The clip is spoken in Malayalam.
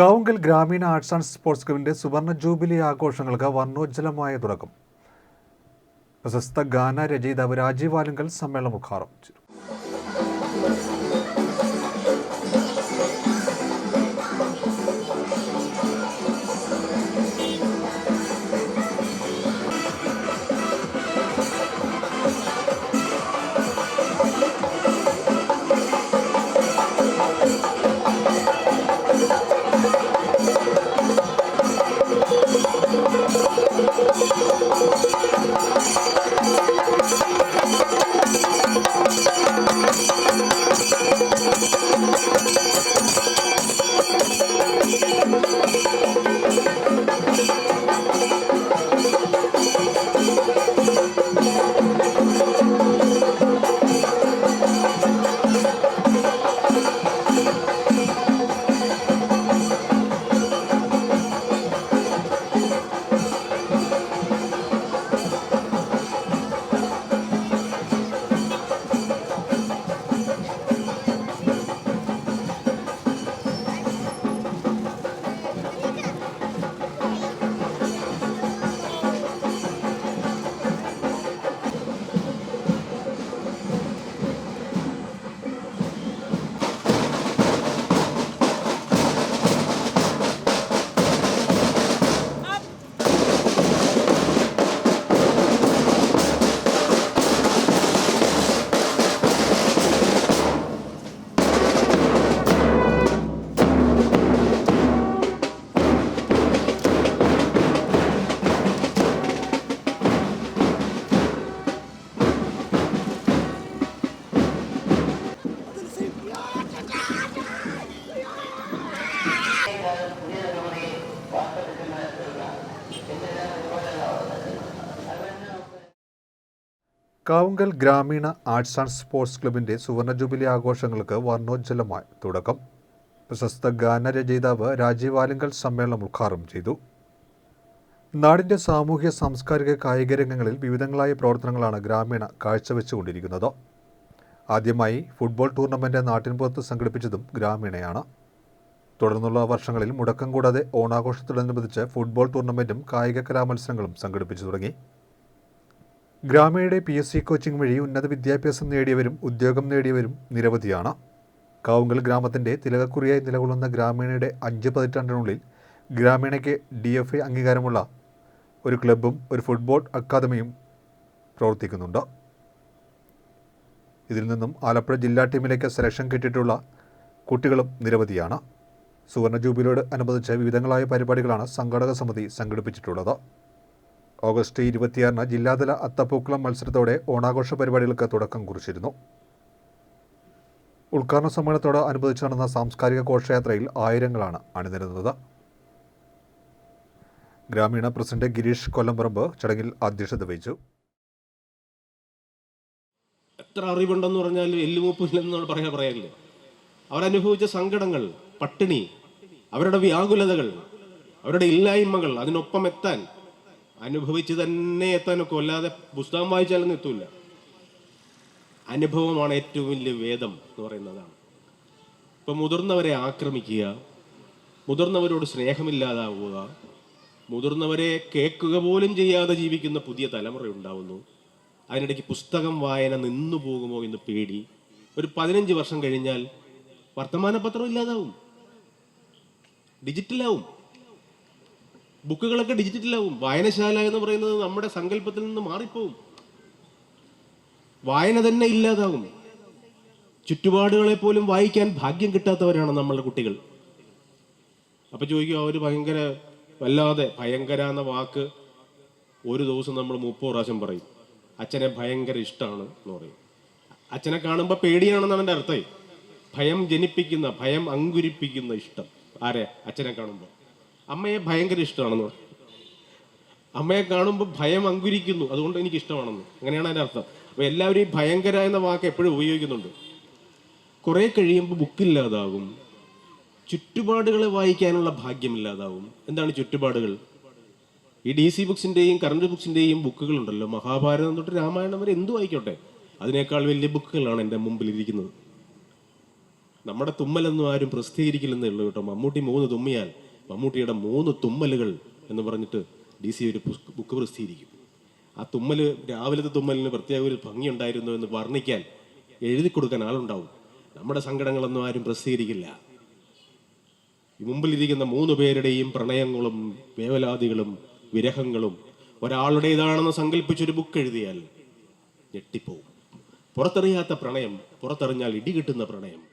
കാവുങ്കൽ ഗ്രാമീണ ആർട്സ് ആൻഡ് സ്പോർട്സ് ക്ലബിന്റെ സുവർണ ജൂബിലി ആഘോഷങ്ങൾക്ക് വർണോജ്ജലമായ തുടക്കം. പ്രശസ്ത ഗാന രചയിതാവ് രാജീവ് ആലുങ്കൽ സമ്മേളനം ഉദ്ഘാടനം ചെയ്തു. കാവുങ്കൽ ഗ്രാമീണ ആർട്സ് ആൻഡ് സ്പോർട്സ് ക്ലബിന്റെ സുവർണ ജൂബിലി ആഘോഷങ്ങൾക്ക് വർണോജ്ജലമായി തുടക്കം. പ്രശസ്ത ഗാന രചയിതാവ് രാജീവ് ആലിംഗൽ സമ്മേളനം ഉദ്ഘാടനം ചെയ്തു. നാടിന്റെ സാമൂഹ്യ സാംസ്കാരിക കായിക രംഗങ്ങളിൽ വിവിധങ്ങളായ പ്രവർത്തനങ്ങളാണ് ഗ്രാമീണ കാഴ്ചവെച്ചുകൊണ്ടിരിക്കുന്നത്. ആദ്യമായി ഫുട്ബോൾ ടൂർണമെന്റ് നാട്ടിൻപുറത്ത് സംഘടിപ്പിച്ചതും ഗ്രാമീണയാണ്. തുടർന്നുള്ള വർഷങ്ങളിൽ മുടക്കം കൂടാതെ ഓണാഘോഷത്തോടനുബന്ധിച്ച് ഫുട്ബോൾ ടൂർണമെന്റും കായിക കലാമത്സരങ്ങളും സംഘടിപ്പിച്ചു തുടങ്ങി. ഗ്രാമീണയുടെ പി എസ് സി കോച്ചിംഗ് വഴി ഉന്നത വിദ്യാഭ്യാസം നേടിയവരും ഉദ്യോഗം നേടിയവരും നിരവധിയാണ്. കാവുങ്കൽ ഗ്രാമത്തിന്റെ തിലകക്കുറിയായി നിലകൊള്ളുന്ന ഗ്രാമീണയുടെ അഞ്ച് പതിറ്റാണ്ടിനുള്ളിൽ ഗ്രാമീണയ്ക്ക് ഡി എഫ് ഐ അംഗീകാരമുള്ള ഒരു ക്ലബ്ബും ഒരു ഫുട്ബോൾ അക്കാദമിയും പ്രവർത്തിക്കുന്നുണ്ട്. ഇതിൽ നിന്നും ആലപ്പുഴ ജില്ലാ ടീമിലേക്ക് സെലക്ഷൻ കിട്ടിയിട്ടുള്ള കുട്ടികളും നിരവധിയാണ്. സുവർണ ജൂബിലിയോട് അനുബന്ധിച്ച് വിവിധങ്ങളായ പരിപാടികളാണ് സംഘാടക സമിതി സംഘടിപ്പിച്ചിട്ടുള്ളത്. ഓഗസ്റ്റ് ഇരുപത്തിയാറിന് ജില്ലാതല അത്തപ്പൂക്കളം മത്സരത്തോടെ ഓണാഘോഷ പരിപാടികൾക്ക് തുടക്കം കുറിച്ചിരുന്നു. ഉദ്ഘാടന സമ്മേളനത്തോട് അനുബന്ധിച്ച് നടന്ന സാംസ്കാരിക ഘോഷയാത്രയിൽ ആയിരങ്ങളാണ് അണിനിരുന്നത്. ഗ്രാമീണ പ്രസിഡന്റ് ഗിരീഷ് കൊല്ലംപറമ്പ് ചടങ്ങിൽ അധ്യക്ഷത വഹിച്ചു. എത്ര അറിവുണ്ടെന്ന് പറഞ്ഞാൽ എല്ലുമൂപ്പില്ലെന്നാണ് പറയാൻ പറയാനില്ലേ? അവരനുഭവിച്ച സങ്കടങ്ങൾ പട്ടിണി അവരുടെ വ്യാകുലതകൾ അവരുടെ ഇല്ലായ്മകൾ അതിനൊപ്പം എത്താൻ അനുഭവിച്ച് തന്നെ എത്താനൊക്കെ അല്ലാതെ പുസ്തകം വായിച്ചാലൊന്നും എത്തൂല. അനുഭവമാണ് ഏറ്റവും വലിയ വേദം എന്ന് പറയുന്നതാണ്. ഇപ്പൊ മുതിർന്നവരെ ആക്രമിക്കുക മുതിർന്നവരോട് സ്നേഹമില്ലാതാവുക മുതിർന്നവരെ കേൾക്കുക പോലും ചെയ്യാതെ ജീവിക്കുന്ന പുതിയ തലമുറ ഉണ്ടാവുന്നു. അതിനിടയ്ക്ക് പുസ്തകം വായന നിന്നു പോകുമോ എന്ന് പേടി. ഒരു പതിനഞ്ച് വർഷം കഴിഞ്ഞാൽ വർത്തമാനപത്രം ഇല്ലാതാവും. ഡിജിറ്റലാവും. ബുക്കുകളൊക്കെ ഡിജിറ്റലാവും. വായനശാല എന്ന് പറയുന്നത് നമ്മുടെ സങ്കല്പത്തിൽ നിന്ന് മാറിപ്പോവും. വായന തന്നെ ഇല്ലാതാവും. ചുറ്റുപാടുകളെ പോലും വായിക്കാൻ ഭാഗ്യം കിട്ടാത്തവരാണ് നമ്മളുടെ കുട്ടികൾ. അപ്പൊ ചോദിക്കും അവർ ഭയങ്കര വല്ലാതെ ഭയങ്കര എന്ന വാക്ക് ഒരു ദിവസം നമ്മൾ മുപ്പത് പ്രാവശ്യം പറയും. അച്ഛനെ ഭയങ്കര ഇഷ്ടമാണ് എന്ന് പറയും. അച്ഛനെ കാണുമ്പോൾ പേടിയാണെന്നാണ് എന്റെ അർത്ഥം. ഭയം ജനിപ്പിക്കുന്ന ഭയം അങ്കുരിപ്പിക്കുന്ന ഇഷ്ടം. ആരെ? അച്ഛനെ കാണുമ്പോൾ അമ്മയെ ഭയങ്കര ഇഷ്ടമാണെന്ന് പറഞ്ഞു. അമ്മയെ കാണുമ്പോൾ ഭയം അങ്കുരിക്കുന്നു. അതുകൊണ്ട് എനിക്ക് ഇഷ്ടമാണെന്ന്. അങ്ങനെയാണ് അതിന്റെ അർത്ഥം. അപ്പോൾ എല്ലാവരും ഈ ഭയങ്കര എന്ന വാക്ക് എപ്പോഴും ഉപയോഗിക്കുന്നുണ്ട്. കുറേ കഴിയുമ്പോൾ ബുക്കില്ലാതാകും. ചുറ്റുപാടുകളെ വായിക്കാനുള്ള ഭാഗ്യമില്ലാതാവും എന്താണ് ചുറ്റുപാടുകൾ? ഈ ഡി സി ബുക്സിന്റെയും കറണ്ട് ബുക്സിന്റെയും ബുക്കുകളുണ്ടല്ലോ. മഹാഭാരതം തൊട്ട് രാമായണം വരെ എന്തു വായിക്കോട്ടെ? അതിനേക്കാൾ വലിയ ബുക്കുകളാണ് എന്റെ മുമ്പിൽ ഇരിക്കുന്നത് നമ്മുടെ തുമ്മലൊന്നും ആരും പ്രസിദ്ധീകരിക്കില്ലെന്നേ ഉള്ളൂ കേട്ടോ. മമ്മൂട്ടി മൂന്ന് തുമ്മിയാൽ മമ്മൂട്ടിയുടെ മൂന്ന് തുമ്മലുകൾ എന്ന് പറഞ്ഞിട്ട് ഡി സി ഒരു ബുക്ക് പ്രസിദ്ധീകരിക്കും. ആ തുമ്മൽ രാവിലത്തെ തുമ്മലിന് പ്രത്യേക ഒരു ഭംഗിയുണ്ടായിരുന്നു എന്ന് വർണിക്കാൻ എഴുതി കൊടുക്കാൻ ആളുണ്ടാവും. നമ്മുടെ സങ്കടങ്ങളൊന്നും ആരും പ്രസിദ്ധീകരിക്കില്ല. മുമ്പിലിരിക്കുന്ന മൂന്ന് പേരുടെയും പ്രണയങ്ങളും വേവലാതികളും വിരഹങ്ങളും ഒരാളുടേതാണെന്ന് സങ്കല്പിച്ചൊരു ബുക്ക് എഴുതിയാൽ ഞെട്ടിപ്പോവും. പുറത്തറിയാത്ത പ്രണയം പുറത്തറിഞ്ഞാൽ ഇടികിട്ടുന്ന പ്രണയം.